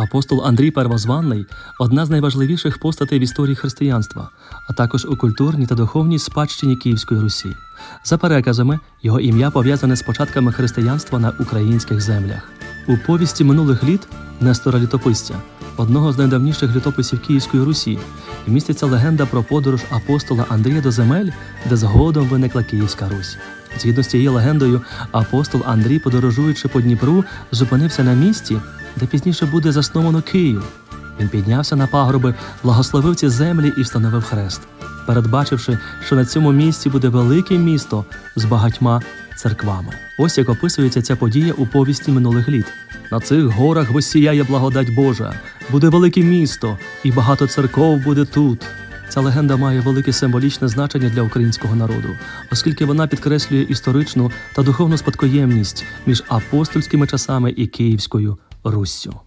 Апостол Андрій Первозванний одна з найважливіших постатей в історії християнства, а також у культурній та духовній спадщині Київської Русі. За переказами, його ім'я пов'язане з початками християнства на українських землях. У повісті минулих літ Нестора Літописця, одного з найдавніших літописів Київської Русі, міститься легенда про подорож апостола Андрія до земель, де згодом виникла Київська Русь. Згідно з цією легендою, апостол Андрій, подорожуючи по Дніпру, зупинився на місці, де пізніше буде засновано Київ. Він піднявся на пагорби, благословив ці землі і встановив хрест, передбачивши, що на цьому місці буде велике місто з багатьма церквами. Ось як описується ця подія у повісті минулих літ. На цих горах висіяє благодать Божа, буде велике місто, і багато церков буде тут. Ця легенда має велике символічне значення для українського народу, оскільки вона підкреслює історичну та духовну спадкоємність між апостольськими часами і Київською Руссю.